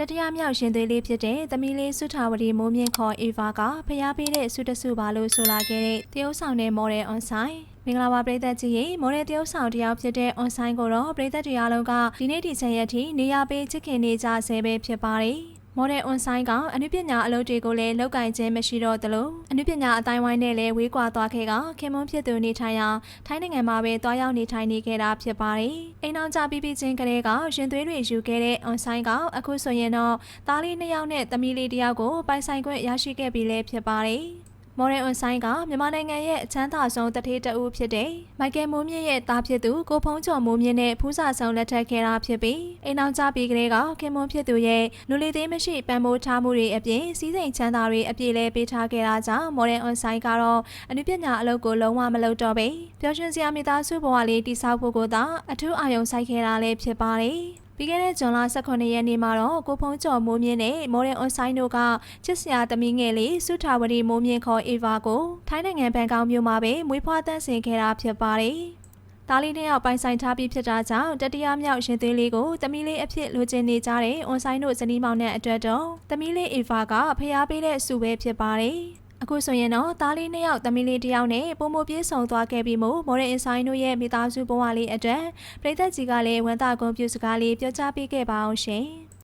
တတိယမြောက်ရှင်သွေးလေးဖြစ်တဲ့သမီးလေးစုထာဝတီမိုးမြင့်ခေါ်အေဗာကဖျားပေးတဲ့ဆုတဆုပါလို့ဆိုလာခဲ့တဲ့တရုတ်ဆောင်တဲ့မော်ဒယ်အွန်ဆိုင်မင်္ဂလာပါပရိသတ်ကြီးရေမော်ဒယ်တရုတ်ဆောင်တစ်ယောက်ဖြစ်တဲ့အွန်ဆိုင်ကိုတော့ပရိသတ်တွေအားလုံးကဒီနေ့ဒီချက်ရက်ထိနေရာပေးချစ်ခင်နေကြဆဲပဲဖြစ်ပါတယ် မော်ဒယ်အွန်ဆိုင်ကအနုပညာအလုပ်တွေကိုလည်းလောက်ကင်ခြင်းမရှိတော့သလိုအနုပညာအတိုင်းဝိုင်းနဲ့လည်းဝေးကွာသွားခဲ့ကခင်မွန်းဖြစ်သူနေထိုင်ရာထိုင်းနိုင်ငံမှာပဲတွားရောက်နေထိုင်နေခဲ့တာဖြစ်ပါတယ်။အိမ်အောင်ကြပြီးပြီးချင်းကလေးကရင်သွေးတွေယူခဲ့တဲ့အွန်ဆိုင်ကအခုဆိုရင်တော့သားလေးနှစ်ယောက်နဲ့သမီးလေးတစ်ယောက်ကိုပိုင်ဆိုင်ခွင့်ရရှိခဲ့ပြီလည်းဖြစ်ပါတယ်။ မော်ဒယ်အွန်ဆိုင်ကမြန်မာနိုင်ငံရဲ့အချမ်းသာဆုံးတထေးတအူးဖြစ်တဲ့မိုက်ကယ်မိုးမြင့်ရဲ့သားဖြစ်သူကိုဖုံးကျော်မိုးမြင့်နဲ့ဖူးစာဆောင်လက်ထပ်ခဲ့တာဖြစ်ပြီးအိမ်အောင်ကြပြီးကလေးကခင်မွန်းဖြစ်သူရဲ့လူလီသေးမရှိပံမိုးထားမှုတွေအပြင်စီးစိမ်ချမ်းသာတွေအပြည့်လဲပေးထားခဲ့တာကြောင့်မော်ဒယ်အွန်ဆိုင်ကတော့အနုပညာအလုပ်ကိုလုံးဝမလုပ်တော့ပေပျော်ရွှင်စရာမိသားစုဘဝလေးတိဆောက်ဖို့ကိုသာအထူးအာရုံစိုက်ခဲ့တာလည်းဖြစ်ပါတယ် ပြီးခဲ့တဲ့ဇွန်လ18ရက်နေ့မှာတော့ကိုဖုံးကျော်မိုးမြင့်နဲ့မော်ဒယ်အွန်ဆိုင်တို့ကချစ်စရာသမီးငယ်လေးစုထာဝတီမိုးမြင့်ခေါ်အေဗာကိုထိုင်းနိုင်ငံဘန်ကောက်မြို့မှာပဲမွေးဖွားတန်းဆင်ခဲ့တာဖြစ်ပါတယ်။သားလေးနှစ်ယောက်ပိုင်ဆိုင်ထားပြီးဖြစ်တာကြောင့်တတိယမြောက်ရင်သွေးလေးကိုသမီးလေးအဖြစ်လိုချင်နေကြတဲ့အွန်ဆိုင်တို့ဇနီးမောင်နှံအတွက်တော့သမီးလေးအေဗာကဖျားပေးတဲ့ဆုပဲဖြစ်ပါတယ်။ အခုဆိုရင်တော့သားလေးနှစ်ယောက်သမီးလေးတစ်ယောက်နဲ့ပုံမပြေးဆောင်သွားခဲ့ပြီးမို့မော်ဒယ်အင်ဆိုင်တို့ရဲ့မိသားစုဘဝလေးအတွက်ပြည်သက်ကြီးကလည်းဝန်တာကွန်ပျူစကားလေးပြောကြားပေးခဲ့ပါအောင်ရှင်။